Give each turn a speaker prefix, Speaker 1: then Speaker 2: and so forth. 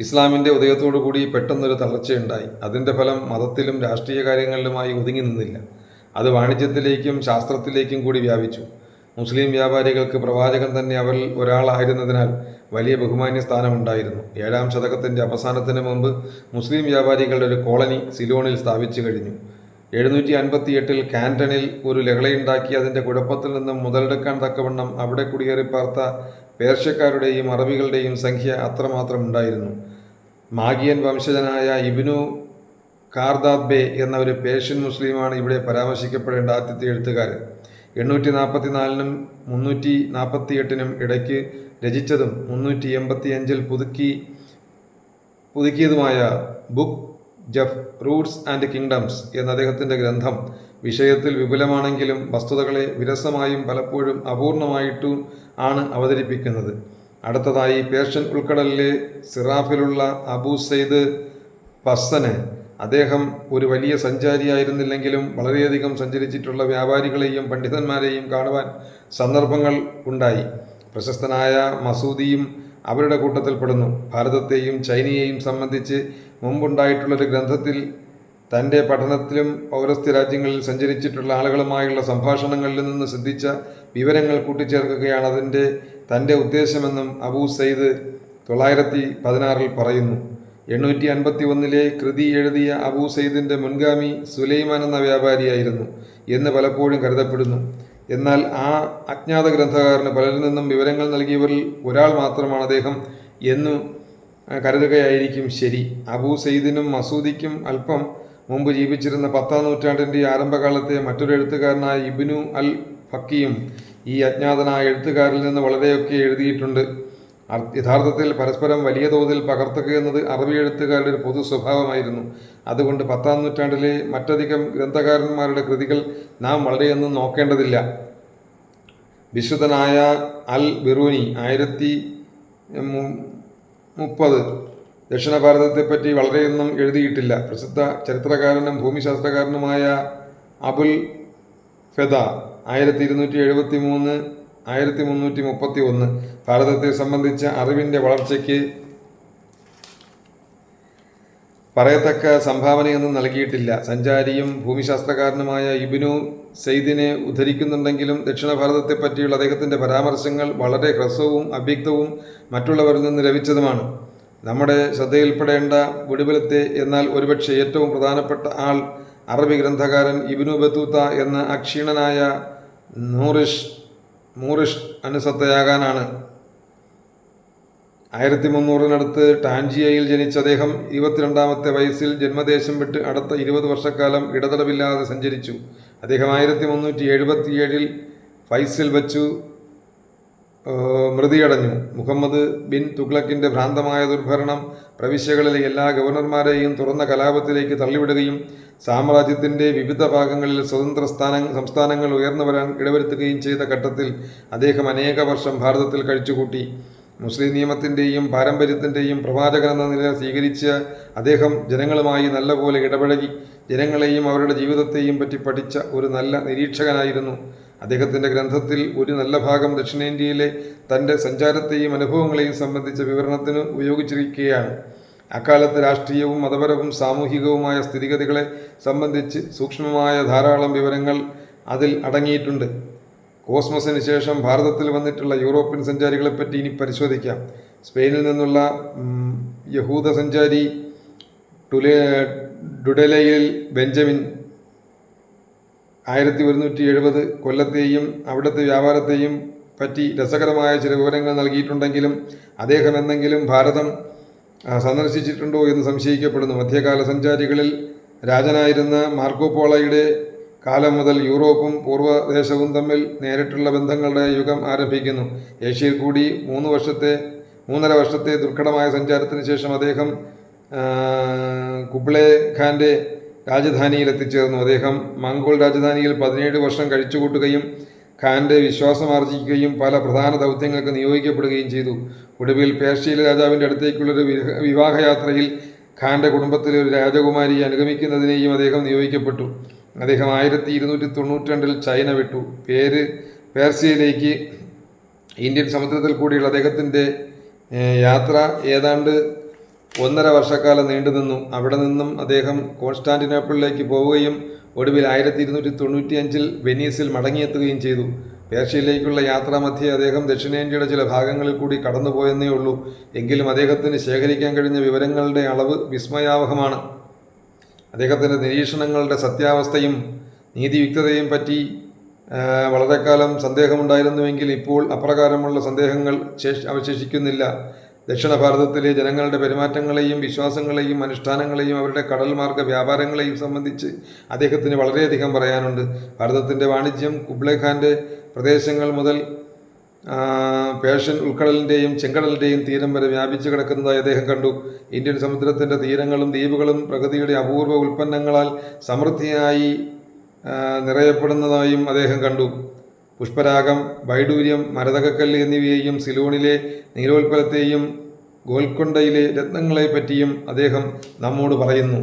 Speaker 1: ഇസ്ലാമിന്റെ ഉദയത്തോടുകൂടി പെട്ടെന്നൊരു തളർച്ചയുണ്ടായി. അതിന്റെ ഫലം മതത്തിലും രാഷ്ട്രീയ കാര്യങ്ങളിലുമായി ഒതുങ്ങി നിന്നില്ല. അത് വാണിജ്യത്തിലേക്കും ശാസ്ത്രത്തിലേക്കും കൂടി വ്യാപിച്ചു. മുസ്ലിം വ്യാപാരികൾക്ക് പ്രവാചകൻ തന്നെ അവരിൽ ഒരാളായിരുന്നതിനാൽ വലിയ ബഹുമാന്യ സ്ഥാനമുണ്ടായിരുന്നു. ഏഴാം ശതകത്തിന്റെ അവസാനത്തിന് മുമ്പ് മുസ്ലിം വ്യാപാരികളുടെ ഒരു കോളനി സിലോണിൽ സ്ഥാപിച്ചു കഴിഞ്ഞു. എഴുന്നൂറ്റി അൻപത്തി എട്ടിൽ കാന്റണിൽ ഒരു ലഹളയുണ്ടാക്കി അതിന്റെ കുഴപ്പത്തിൽ നിന്നും മുതലെടുക്കാൻ തക്കവണ്ണം അവിടെ കുടിയേറി പാർത്ത പേർഷ്യക്കാരുടെയും അറബികളുടെയും സംഖ്യ അത്രമാത്രം ഉണ്ടായിരുന്നു മാഗിയൻ വംശജനായ ഇബിനു കാർദാദ് ബേ എന്ന ഒരു പേർഷ്യൻ മുസ്ലിമാണ് ഇവിടെ പരാമർശിക്കപ്പെടേണ്ട ആദ്യത്തെ എഴുത്തുകാരൻ. എണ്ണൂറ്റി നാൽപ്പത്തിനാലിനും മുന്നൂറ്റി നാൽപ്പത്തി എട്ടിനും ഇടയ്ക്ക് രചിച്ചതും മുന്നൂറ്റി എൺപത്തി അഞ്ചിൽ പുതുക്കി പുതുക്കിയതുമായ ബുക്ക് ജഫ് റൂട്ട്സ് ആൻഡ് കിങ്ഡംസ് എന്ന അദ്ദേഹത്തിന്റെ ഗ്രന്ഥം വിഷയത്തിൽ വിപുലമാണെങ്കിലും വസ്തുതകളെ വിരസമായും പലപ്പോഴും അപൂർണമായിട്ടും ആണ് അവതരിപ്പിക്കുന്നത്. അടുത്തതായി പേർഷ്യൻ ഉൾക്കടലിലെ സിറാഫിലുള്ള അബൂ സെയ്ദ് പസ്സന് അദ്ദേഹം ഒരു വലിയ സഞ്ചാരിയായിരുന്നില്ലെങ്കിലും വളരെയധികം സഞ്ചരിച്ചിട്ടുള്ള വ്യാപാരികളെയും പണ്ഡിതന്മാരെയും കാണുവാൻ സന്ദർഭങ്ങൾ ഉണ്ടായി. പ്രശസ്തനായ മസൂദിയും അവരുടെ കൂട്ടത്തിൽപ്പെടുന്നു. ഭാരതത്തെയും ചൈനയെയും സംബന്ധിച്ച് മുമ്പുണ്ടായിട്ടുള്ളൊരു ഗ്രന്ഥത്തിൽ തന്റെ പഠനത്തിലും പൗരസ്ത്യ രാജ്യങ്ങളിൽ സഞ്ചരിച്ചിട്ടുള്ള ആളുകളുമായുള്ള സംഭാഷണങ്ങളിൽ നിന്ന് സിദ്ധിച്ച വിവരങ്ങൾ കൂട്ടിച്ചേർക്കുകയാണ് അതിന്റെ തന്റെ ഉദ്ദേശമെന്നും അബൂ സയ്ദ് തൊള്ളായിരത്തി പതിനാറിൽ പറയുന്നു. എണ്ണൂറ്റി അൻപത്തി ഒന്നിലെ കൃതി എഴുതിയ അബൂ സയ്ദിന്റെ മുൻഗാമി സുലൈമാൻ എന്ന വ്യാപാരിയായിരുന്നു എന്ന് പലപ്പോഴും കരുതപ്പെടുന്നു. എന്നാൽ ആ അജ്ഞാത ഗ്രന്ഥകാരന് പലരിൽ നിന്നും വിവരങ്ങൾ നൽകിയവരിൽ ഒരാൾ മാത്രമാണ് അദ്ദേഹം എന്നു കരുതുകയായിരിക്കും ശരി. അബൂ സയ്ദിനും മസൂദിക്കും അല്പം മുമ്പ് ജീവിച്ചിരുന്ന പത്താം നൂറ്റാണ്ടിന്റെ ആരംഭകാലത്തെ മറ്റൊരു എഴുത്തുകാരനായ ഇബിനു അൽ ഫക്കിയും ഈ അജ്ഞാതനായ എഴുത്തുകാരിൽ നിന്ന് വളരെയൊക്കെ എഴുതിയിട്ടുണ്ട്. യഥാർത്ഥത്തിൽ പരസ്പരം വലിയ തോതിൽ പകർത്തുക എന്നത് അറബി എഴുത്തുകാരുടെ ഒരു പൊതു സ്വഭാവമായിരുന്നു. അതുകൊണ്ട് പത്താം നൂറ്റാണ്ടിലെ മറ്റധികം ഗ്രന്ഥകാരന്മാരുടെ കൃതികൾ നാം വളരെയൊന്നും നോക്കേണ്ടതില്ല. വിശുദ്ധനായ അൽ ബിറൂനി ആയിരത്തി മുപ്പത് ദക്ഷിണ ഭാരതത്തെപ്പറ്റി വളരെയൊന്നും എഴുതിയിട്ടില്ല. പ്രസിദ്ധ ചരിത്രകാരനും ഭൂമിശാസ്ത്രകാരനുമായ അബുൽ ഫെദ ആയിരത്തി ഇരുന്നൂറ്റി എഴുപത്തി മൂന്ന് ആയിരത്തി മുന്നൂറ്റി മുപ്പത്തി ഒന്ന് ഭാരതത്തെ സംബന്ധിച്ച അറിവിന്റെ വളർച്ചയ്ക്ക് പറയത്തക്ക സംഭാവനയൊന്നും നൽകിയിട്ടില്ല. സഞ്ചാരിയും ഭൂമിശാസ്ത്രകാരനുമായ ഇബിനു സെയ്ദിനെ ഉദ്ധരിക്കുന്നുണ്ടെങ്കിലും ദക്ഷിണ ഭാരതത്തെ പറ്റിയുള്ള അദ്ദേഹത്തിന്റെ പരാമർശങ്ങൾ വളരെ ഹ്രസ്വവും അവ്യക്തവും മറ്റുള്ളവരിൽ നിന്ന് ലഭിച്ചതുമാണ്. നമ്മുടെ ശ്രദ്ധയിൽപ്പെടേണ്ട ഒടുവിലത്തെ എന്നാൽ ഒരുപക്ഷെ ഏറ്റവും പ്രധാനപ്പെട്ട ആൾ അറബി ഗ്രന്ഥകാരൻ ഇബിനു ബത്തൂത്ത എന്ന അക്ഷീണനായ നൂറിഷ് മൂറിഷ് അനുസത്തയാകാനാണ് ആയിരത്തി മുന്നൂറിനടുത്ത് ടാൻജിയയിൽ ജനിച്ച അദ്ദേഹം ഇരുപത്തിരണ്ടാമത്തെ വയസ്സിൽ ജന്മദേശം വിട്ട് അടുത്ത ഇരുപത് വർഷക്കാലം ഇടതടവില്ലാതെ സഞ്ചരിച്ചു. അദ്ദേഹം ആയിരത്തി മുന്നൂറ്റി എഴുപത്തിയേഴിൽ ഫൈസിൽ വച്ചു. മൃതിയടഞ്ഞു. മുഹമ്മദ് ബിൻ തുഗ്ലക്കിന്റെ ഭ്രാന്തമായ ദുർഭരണം പ്രവിശ്യകളിലെ എല്ലാ ഗവർണർമാരെയും തുറന്ന കലാപത്തിലേക്ക് തള്ളിവിടുകയും സാമ്രാജ്യത്തിന്റെ വിവിധ ഭാഗങ്ങളിൽ സ്വതന്ത്ര സ്ഥാന സംസ്ഥാനങ്ങൾ ഉയർന്നു വരാൻ ഇടവരുത്തുകയും ചെയ്ത ഘട്ടത്തിൽ അദ്ദേഹം അനേക വർഷം ഭാരതത്തിൽ കഴിച്ചുകൂട്ടി. മുസ്ലിം നിയമത്തിന്റെയും പാരമ്പര്യത്തിന്റെയും പ്രവാചകൻ എന്ന നില സ്വീകരിച്ച് അദ്ദേഹം ജനങ്ങളുമായി നല്ലപോലെ ഇടപഴകി ജനങ്ങളെയും അവരുടെ ജീവിതത്തെയും പറ്റി പഠിച്ച ഒരു നല്ല നിരീക്ഷകനായിരുന്നു. അദ്ദേഹത്തിന്റെ ഗ്രന്ഥത്തിൽ ഒരു നല്ല ഭാഗം ദക്ഷിണേന്ത്യയിലെ തന്റെ സഞ്ചാരത്തെയും അനുഭവങ്ങളെയും സംബന്ധിച്ച വിവരണത്തിന് ഉപയോഗിച്ചിരിക്കുകയാണ്. അക്കാലത്ത് രാഷ്ട്രീയവും മതപരവും സാമൂഹികവുമായ സ്ഥിതിഗതികളെ സംബന്ധിച്ച് സൂക്ഷ്മമായ ധാരാളം വിവരങ്ങൾ അതിൽ അടങ്ങിയിട്ടുണ്ട്. കോസ്മസിന് ശേഷം ഭാരതത്തിൽ വന്നിട്ടുള്ള യൂറോപ്യൻ സഞ്ചാരികളെപ്പറ്റി ഇനി പരിശോധിക്കാം. സ്പെയിനിൽ നിന്നുള്ള യഹൂദ സഞ്ചാരി ടുലെ ഡുഡലയിൽ ബെഞ്ചമിൻ ആയിരത്തി ഒരുന്നൂറ്റി എഴുപത് കൊല്ലത്തെയും അവിടുത്തെ വ്യാപാരത്തെയും പറ്റി രസകരമായ ചില വിവരങ്ങൾ നൽകിയിട്ടുണ്ടെങ്കിലും അദ്ദേഹം എന്തെങ്കിലും ഭാരതം സന്ദർശിച്ചിട്ടുണ്ടോ എന്ന് സംശയിക്കപ്പെടുന്നു. മധ്യകാല സഞ്ചാരികളിൽ രാജനായിരുന്ന മാർക്കോപോളയുടെ കാലം മുതൽ യൂറോപ്പും പൂർവദേശവും തമ്മിൽ നേരിട്ടുള്ള ബന്ധങ്ങളുടെ യുഗം ആരംഭിക്കുന്നു. ഏഷ്യയിൽ കൂടി മൂന്ന് വർഷത്തെ മൂന്നര വർഷത്തെ ദുർഘടമായ സഞ്ചാരത്തിന് ശേഷം അദ്ദേഹം കുബ്ലേ ഖാന്റെ രാജധാനിയിൽ എത്തിച്ചേർന്നു അദ്ദേഹം മംഗോൾ രാജധാനിയിൽ പതിനേഴ് വർഷം കഴിച്ചുകൂട്ടുകയും ഖാന്റെ വിശ്വാസമാർജിക്കുകയും പല പ്രധാന ദൗത്യങ്ങൾക്ക് നിയോഗിക്കപ്പെടുകയും ചെയ്തു. ഒടുവിൽ പേർഷ്യയിലെ രാജാവിന്റെ അടുത്തേക്കുള്ളൊരു വിഹ- വിവാഹയാത്രയിൽ ഖാന്റെ കുടുംബത്തിലെ ഒരു രാജകുമാരിയെ അനുഗമിക്കുന്നതിനെയും അദ്ദേഹം നിയോഗിക്കപ്പെട്ടു. അദ്ദേഹം ആയിരത്തി ഇരുന്നൂറ്റി തൊണ്ണൂറ്റി ചൈന വിട്ടു. പേര് പേർഷ്യയിലേക്ക് ഇന്ത്യൻ സമുദ്രത്തിൽ കൂടിയുള്ള അദ്ദേഹത്തിന്റെ യാത്ര ഏതാണ്ട് ഒന്നര വർഷക്കാലം നീണ്ടുനിന്നു അവിടെ നിന്നും അദ്ദേഹം കോൺസ്റ്റാന്റിനോപ്പിളിലേക്ക് പോവുകയും ഒടുവിൽ ആയിരത്തി ഇരുന്നൂറ്റി തൊണ്ണൂറ്റിയഞ്ചിൽ വെനീസിൽ മടങ്ങിയെത്തുകയും ചെയ്തു. പേർഷ്യയിലേക്കുള്ള യാത്രാമധ്യേ അദ്ദേഹം ദക്ഷിണേന്ത്യയുടെ ചില ഭാഗങ്ങളിൽ കൂടി കടന്നുപോയെന്നേ ഉള്ളൂ. എങ്കിലും അദ്ദേഹത്തിന് ശേഖരിക്കാൻ കഴിഞ്ഞ വിവരങ്ങളുടെ അളവ് വിസ്മയാവഹമാണ്. അദ്ദേഹത്തിന്റെ നിരീക്ഷണങ്ങളുടെ സത്യാവസ്ഥയും നീതിയുക്തതയും പറ്റി വളരെക്കാലം സന്ദേഹമുണ്ടായിരുന്നുവെങ്കിൽ ഇപ്പോൾ അപ്രകാരമുള്ള സന്ദേഹങ്ങൾ ശേഷ- അവശേഷിക്കുന്നില്ല. ദക്ഷിണ ഭാരതത്തിലെ ജനങ്ങളുടെ പെരുമാറ്റങ്ങളെയും വിശ്വാസങ്ങളെയും അനുഷ്ഠാനങ്ങളെയും അവരുടെ കടൽ മാർഗ വ്യാപാരങ്ങളെയും സംബന്ധിച്ച് അദ്ദേഹത്തിന് വളരെയധികം പറയാനുണ്ട്. ഭാരതത്തിന്റെ വാണിജ്യം കുബ്ലൈ ഖാന്റെ പ്രദേശങ്ങൾ മുതൽ പേർഷ്യൻ ഉൾക്കടലിന്റെയും ചെങ്കടലിന്റെയും തീരം വരെ വ്യാപിച്ചു കിടക്കുന്നതായി അദ്ദേഹം കണ്ടു. ഇന്ത്യൻ സമുദ്രത്തിന്റെ തീരങ്ങളും ദ്വീപുകളും പ്രകൃതിയുടെ അപൂർവ ഉൽപ്പന്നങ്ങളാൽ സമൃദ്ധിയായി നിറയപ്പെടുന്നതായും അദ്ദേഹം കണ്ടു. പുഷ്പരാഗം വൈഡൂര്യം മരതകക്കല്ല് എന്നിവയെയും സിലോണിലെ നീരോത്പലത്തെയും ഗോൽക്കൊണ്ടയിലെ രത്നങ്ങളെ പറ്റിയും അദ്ദേഹം നമ്മോട് പറയുന്നു.